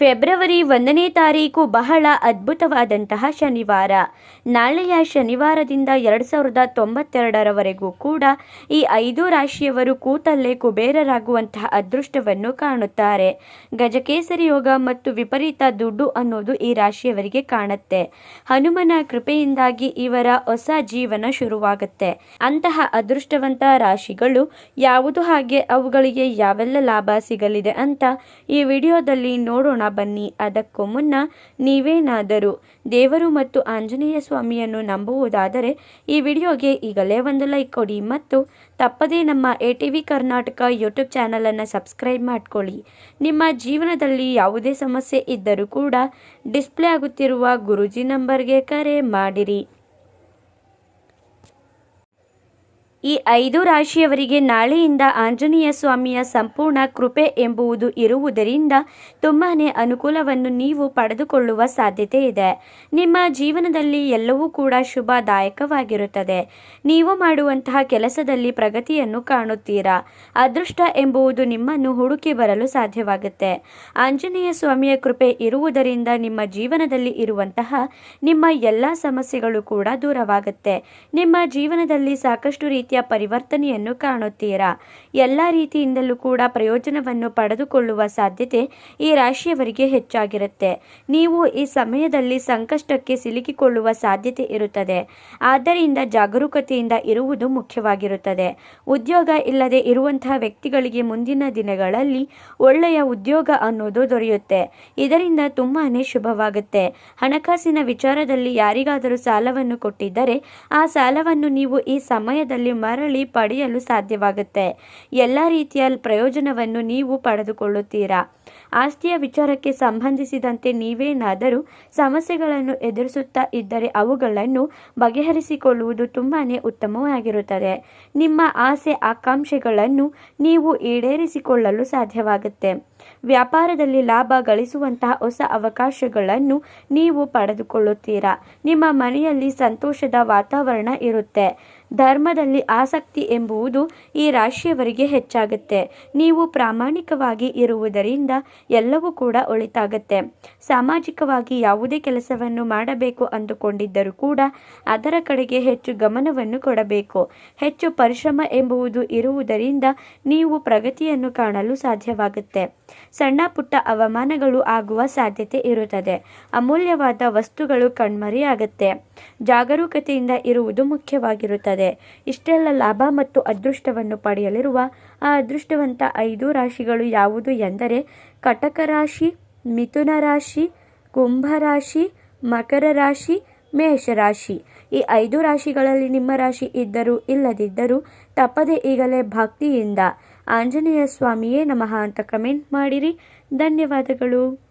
February ಒಂದನೇ ತಾರೀಕು ಬಹಳ ಅದ್ಭುತವಾದಂತಹ ಶನಿವಾರ. ನಾಳೆಯ ಶನಿವಾರದಿಂದ ಎರಡು ಸಾವಿರದ ತೊಂಬತ್ತೆರಡರವರೆಗೂ ಕೂಡ ಈ ಐದು ರಾಶಿಯವರು ಕೂತಲ್ಲೇ ಕುಬೇರರಾಗುವಂತಹ ಅದೃಷ್ಟವನ್ನು ಕಾಣುತ್ತಾರೆ. ಗಜಕೇಸರಿ ಯೋಗ ಮತ್ತು ವಿಪರೀತ ದುಡ್ಡು ಅನ್ನೋದು ಈ ರಾಶಿಯವರಿಗೆ ಕಾಣುತ್ತೆ. ಹನುಮನ ಕೃಪೆಯಿಂದಾಗಿ ಇವರ ಹೊಸ ಜೀವನ ಶುರುವಾಗುತ್ತೆ. ಅಂತಹ ಅದೃಷ್ಟವಂತ ರಾಶಿಗಳು ಯಾವುದು ಹಾಗೆ ಅವುಗಳಿಗೆ ಯಾವೆಲ್ಲ ಲಾಭ ಸಿಗಲಿದೆ ಅಂತ ಈ ವಿಡಿಯೋದಲ್ಲಿ ನೋಡೋಣ. ಬನ್ನಿ, ಅದಕ್ಕೂ ಮುನ್ನ ನೀವೇನಾದರೂ ದೇವರು ಮತ್ತು ಆಂಜನೇಯ ಸ್ವಾಮಿಯನ್ನು ನಂಬುವುದಾದರೆ ಈ ವಿಡಿಯೋಗೆ ಈಗಲೇ ಒಂದು ಲೈಕ್ ಕೊಡಿ ಮತ್ತು ತಪ್ಪದೇ ನಮ್ಮ A T V Karnataka YouTube ಚಾನಲನ್ನು ಸಬ್ಸ್ಕ್ರೈಬ್ ಮಾಡ್ಕೊಳ್ಳಿ. ನಿಮ್ಮ ಜೀವನದಲ್ಲಿ ಯಾವುದೇ ಸಮಸ್ಯೆ ಇದ್ದರೂ ಕೂಡ ಡಿಸ್ಪ್ಲೇ ಆಗುತ್ತಿರುವ ಗುರುಜಿ ನಂಬರ್ಗೆ ಕರೆ ಮಾಡಿರಿ. ಈ ಐದು ರಾಶಿಯವರಿಗೆ ನಾಳೆಯಿಂದ ಆಂಜನೇಯ ಸ್ವಾಮಿಯ ಸಂಪೂರ್ಣ ಕೃಪೆ ಎಂಬುವುದು ಇರುವುದರಿಂದ ತುಂಬಾ ಅನುಕೂಲವನ್ನು ನೀವು ಪಡೆದುಕೊಳ್ಳುವ ಸಾಧ್ಯತೆ ಇದೆ. ನಿಮ್ಮ ಜೀವನದಲ್ಲಿ ಎಲ್ಲವೂ ಕೂಡ ಶುಭದಾಯಕವಾಗಿರುತ್ತದೆ. ನೀವು ಮಾಡುವಂತಹ ಕೆಲಸದಲ್ಲಿ ಪ್ರಗತಿಯನ್ನು ಕಾಣುತ್ತೀರಾ? ಅದೃಷ್ಟ ಎಂಬುವುದು ನಿಮ್ಮನ್ನು ಹುಡುಕಿ ಬರಲು ಸಾಧ್ಯವಾಗುತ್ತೆ. ಆಂಜನೇಯ ಸ್ವಾಮಿಯ ಕೃಪೆ ಇರುವುದರಿಂದ ನಿಮ್ಮ ಜೀವನದಲ್ಲಿ ಇರುವಂತಹ ನಿಮ್ಮ ಎಲ್ಲ ಸಮಸ್ಯೆಗಳು ಕೂಡ ದೂರವಾಗುತ್ತೆ. ನಿಮ್ಮ ಜೀವನದಲ್ಲಿ ಸಾಕಷ್ಟು ರೀತಿಯ ಪರಿವರ್ತನೆಯನ್ನು ಕಾಣುತ್ತೀರಾ? ಎಲ್ಲ ರೀತಿಯಿಂದಲೂ ಕೂಡ ಪ್ರಯೋಜನವನ್ನು ಪಡೆದುಕೊಳ್ಳುವ ಸಾಧ್ಯತೆ ಈ ರಾಶಿಯವರಿಗೆ ಹೆಚ್ಚಾಗಿರುತ್ತೆ. ನೀವು ಈ ಸಮಯದಲ್ಲಿ ಸಂಕಷ್ಟಕ್ಕೆ ಸಿಲುಕಿಕೊಳ್ಳುವ ಸಾಧ್ಯತೆ ಇರುತ್ತದೆ. ಆದ್ದರಿಂದ ಜಾಗರೂಕತೆಯಿಂದ ಇರುವುದು ಮುಖ್ಯವಾಗಿರುತ್ತದೆ. ಉದ್ಯೋಗ ಇಲ್ಲದೆ ಇರುವಂತಹ ವ್ಯಕ್ತಿಗಳಿಗೆ ಮುಂದಿನ ದಿನಗಳಲ್ಲಿ ಒಳ್ಳೆಯ ಉದ್ಯೋಗ ಅನ್ನೋದು ದೊರೆಯುತ್ತೆ. ಇದರಿಂದ ತುಂಬಾನೇ ಶುಭವಾಗುತ್ತೆ. ಹಣಕಾಸಿನ ವಿಚಾರದಲ್ಲಿ ಯಾರಿಗಾದರೂ ಸಾಲವನ್ನು ಕೊಟ್ಟಿದ್ದರೆ ಆ ಸಾಲವನ್ನು ನೀವು ಈ ಸಮಯದಲ್ಲಿ ಮರಳಿ ಪಡೆಯಲು ಸಾಧ್ಯವಾಗುತ್ತೆ. ಎಲ್ಲ ರೀತಿಯ ಪ್ರಯೋಜನವನ್ನು ನೀವು ಪಡೆದುಕೊಳ್ಳುತ್ತೀರಾ? ಆಸ್ತಿಯ ವಿಚಾರಕ್ಕೆ ಸಂಬಂಧಿಸಿದಂತೆ ನೀವೇನಾದರೂ ಸಮಸ್ಯೆಗಳನ್ನು ಎದುರಿಸುತ್ತಾ ಇದ್ದರೆ ಅವುಗಳನ್ನು ಬಗೆಹರಿಸಿಕೊಳ್ಳುವುದು ತುಂಬಾ ಉತ್ತಮವಾಗಿರುತ್ತದೆ. ನಿಮ್ಮ ಆಸೆ ಆಕಾಂಕ್ಷೆಗಳನ್ನು ನೀವು ಈಡೇರಿಸಿಕೊಳ್ಳಲು ಸಾಧ್ಯವಾಗುತ್ತೆ. ವ್ಯಾಪಾರದಲ್ಲಿ ಲಾಭ ಗಳಿಸುವಂತಹ ಹೊಸ ಅವಕಾಶಗಳನ್ನು ನೀವು ಪಡೆದುಕೊಳ್ಳುತ್ತೀರಾ? ನಿಮ್ಮ ಮನೆಯಲ್ಲಿ ಸಂತೋಷದ ವಾತಾವರಣ ಇರುತ್ತೆ. ಧರ್ಮದಲ್ಲಿ ಆಸಕ್ತಿ ಎಂಬುವುದು ಈ ರಾಶಿಯವರಿಗೆ ಹೆಚ್ಚಾಗುತ್ತೆ. ನೀವು ಪ್ರಾಮಾಣಿಕವಾಗಿ ಇರುವುದರಿಂದ ಎಲ್ಲವೂ ಕೂಡ ಒಳಿತಾಗತ್ತೆ. ಸಾಮಾಜಿಕವಾಗಿ ಯಾವುದೇ ಕೆಲಸವನ್ನು ಮಾಡಬೇಕು ಅಂದುಕೊಂಡಿದ್ದರೂ ಕೂಡ ಅದರ ಕಡೆಗೆ ಹೆಚ್ಚು ಗಮನವನ್ನು ಕೊಡಬೇಕು. ಹೆಚ್ಚು ಪರಿಶ್ರಮ ಎಂಬುವುದು ಇರುವುದರಿಂದ ನೀವು ಪ್ರಗತಿಯನ್ನು ಕಾಣಲು ಸಾಧ್ಯವಾಗುತ್ತೆ. ಸಣ್ಣ ಪುಟ್ಟ ಅವಮಾನಗಳು ಆಗುವ ಸಾಧ್ಯತೆ ಇರುತ್ತದೆ. ಅಮೂಲ್ಯವಾದ ವಸ್ತುಗಳು ಕಣ್ಮರೆಯಾಗುತ್ತೆ. ಜಾಗರೂಕತೆಯಿಂದ ಇರುವುದು ಮುಖ್ಯವಾಗಿರುತ್ತದೆ. ಇಷ್ಟೆಲ್ಲ ಲಾಭ ಮತ್ತು ಅದೃಷ್ಟವನ್ನು ಪಡೆಯಲಿರುವ ಆ ಅದೃಷ್ಟವಂತ ಐದು ರಾಶಿಗಳು ಯಾವುದು ಎಂದರೆ ಕಟಕ ರಾಶಿ, ಮಿಥುನ ರಾಶಿ, ಕುಂಭ ರಾಶಿ, ಮಕರ ರಾಶಿ ಮೇಷರಾಶಿ ಈ ಐದು ರಾಶಿಗಳಲ್ಲಿ ನಿಮ್ಮ ರಾಶಿ ಇದ್ದರೂ ಇಲ್ಲದಿದ್ದರೂ ತಪ್ಪದೆ ಈಗಲೇ ಭಕ್ತಿಯಿಂದ. ಆಂಜನೇಯ ಸ್ವಾಮಿಯೇ ನಮಃ ಅಂತ ಕಮೆಂಟ್ ಮಾಡಿರಿ. ಧನ್ಯವಾದಗಳು.